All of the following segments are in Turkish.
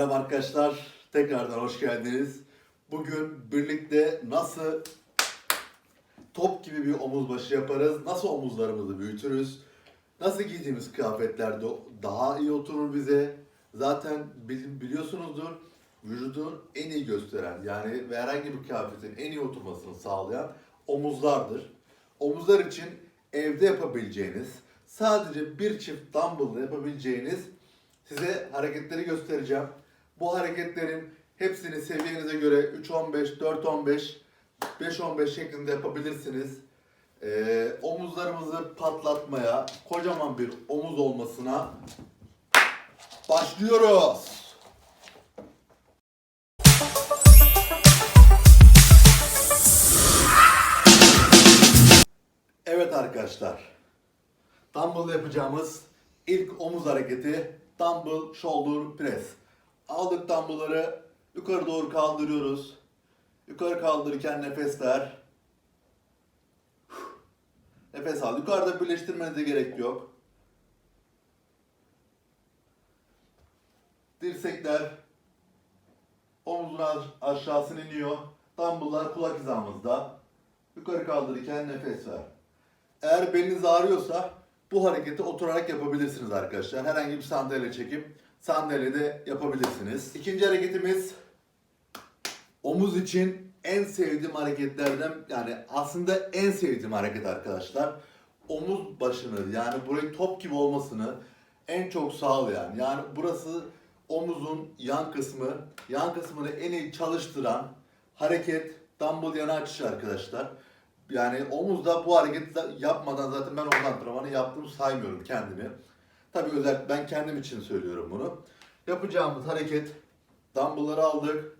Selam arkadaşlar. Tekrardan hoş geldiniz. Bugün birlikte nasıl top gibi bir omuz başı yaparız, nasıl omuzlarımızı büyütürüz, nasıl giydiğimiz kıyafetlerde daha iyi oturur bize. Zaten bil- biliyorsunuzdur vücudun en iyi gösteren yani ve herhangi bir kıyafetin en iyi oturmasını sağlayan omuzlardır. Omuzlar için evde yapabileceğiniz, sadece bir çift dumbbell yapabileceğiniz size hareketleri göstereceğim. Bu hareketlerin hepsini seviyenize göre 3-15, 4-15, 5-15 şeklinde yapabilirsiniz. Ee, omuzlarımızı patlatmaya, kocaman bir omuz olmasına başlıyoruz. Evet arkadaşlar. Dumbbell yapacağımız ilk omuz hareketi dumbbell shoulder press. Aldık dumbbellları yukarı doğru kaldırıyoruz. Yukarı kaldırırken nefes ver. Nefes al. Yukarıda birleştirmenize gerek yok. Dirsekler omuzun aş- aşağısına iniyor. Dumbbell'lar kulak hizamızda. Yukarı kaldırırken nefes ver. Eğer beliniz ağrıyorsa bu hareketi oturarak yapabilirsiniz arkadaşlar. Herhangi bir sandalye çekip sandalyede yapabilirsiniz. İkinci hareketimiz omuz için en sevdiğim hareketlerden yani aslında en sevdiğim hareket arkadaşlar. Omuz başını yani burayı top gibi olmasını en çok sağlayan yani burası omuzun yan kısmı, yan kısmını en iyi çalıştıran hareket dumbbell yana açışı arkadaşlar. Yani omuzda bu hareketi yapmadan zaten ben omuz antrenmanı yaptım saymıyorum kendimi. Tabii özel ben kendim için söylüyorum bunu. Yapacağımız hareket dumbbellları aldık.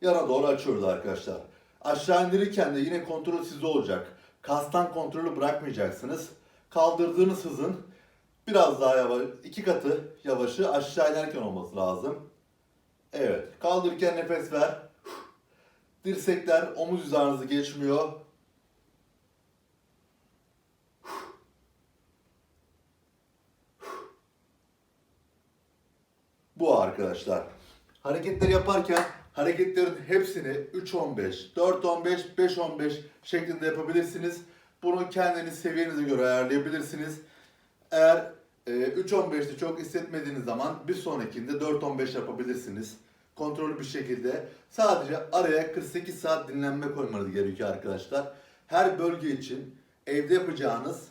Yana doğru açıyoruz arkadaşlar. Aşağı indirirken de yine kontrol sizde olacak. Kastan kontrolü bırakmayacaksınız. Kaldırdığınız hızın biraz daha yavaş, iki katı yavaşı aşağı inerken olması lazım. Evet. Kaldırırken nefes ver. Dirsekler omuz hizanızı geçmiyor. Bu arkadaşlar. Hareketleri yaparken hareketlerin hepsini 3-15, 4-15, 5-15 şeklinde yapabilirsiniz. Bunu kendiniz seviyenize göre ayarlayabilirsiniz. Eğer e, 3-15'te çok hissetmediğiniz zaman bir sonrakinde 4-15 yapabilirsiniz. Kontrollü bir şekilde. Sadece araya 48 saat dinlenme koymanız gerekiyor arkadaşlar. Her bölge için evde yapacağınız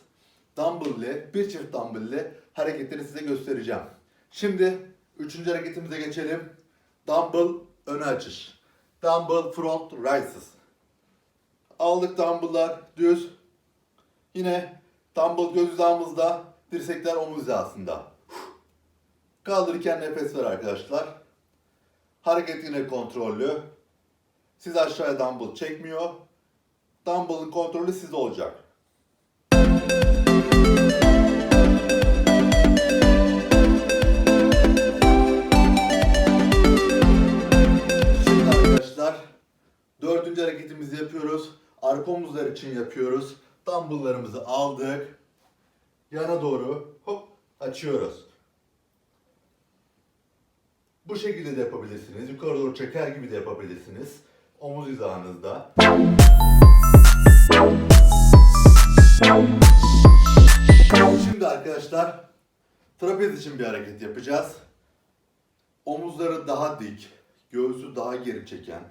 dumbbell ile, bir çift dumbbell ile hareketleri size göstereceğim. Şimdi üçüncü hareketimize geçelim. Dumbbell öne açış. Dumbbell front raises. Aldık dumbbell'lar düz. Yine dumbbell göz hizamızda, dirsekler omuz hizasında. Kaldırırken nefes ver arkadaşlar. Hareket yine kontrollü. Siz aşağıya dumbbell çekmiyor. Dumbbell'ın kontrolü sizde olacak. Hareketimizi yapıyoruz. Arka omuzlar için yapıyoruz. Dumbbell'larımızı aldık. Yana doğru hop açıyoruz. Bu şekilde de yapabilirsiniz. Yukarı doğru çeker gibi de yapabilirsiniz. Omuz hizanızda. Şimdi arkadaşlar trapez için bir hareket yapacağız. Omuzları daha dik, göğsü daha geri çeken,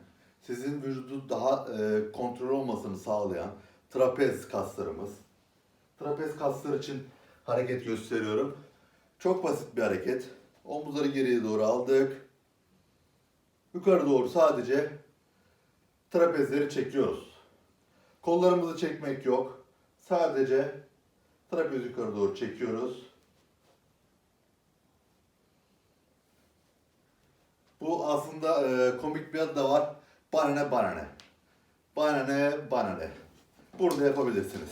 sizin vücudu daha e, kontrol olmasını sağlayan trapez kaslarımız. Trapez kasları için hareket gösteriyorum. Çok basit bir hareket. Omuzları geriye doğru aldık. Yukarı doğru sadece trapezleri çekiyoruz. Kollarımızı çekmek yok. Sadece trapez yukarı doğru çekiyoruz. Bu aslında e, komik bir adı da var. Bana ne bana ne. Bana. Burada yapabilirsiniz.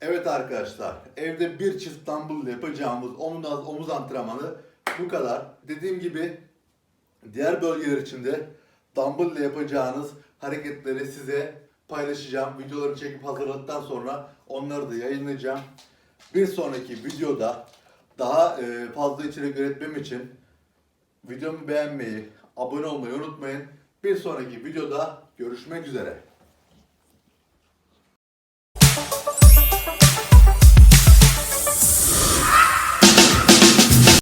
Evet arkadaşlar, evde bir çift dumbbell yapacağımız omuz, omuz antrenmanı bu kadar. Dediğim gibi diğer bölgeler için de dumbbell ile yapacağınız hareketleri size paylaşacağım. Videoları çekip hazırladıktan sonra onları da yayınlayacağım. Bir sonraki videoda daha e, fazla içerik üretmem için Videomu beğenmeyi, abone olmayı unutmayın. Bir sonraki videoda görüşmek üzere.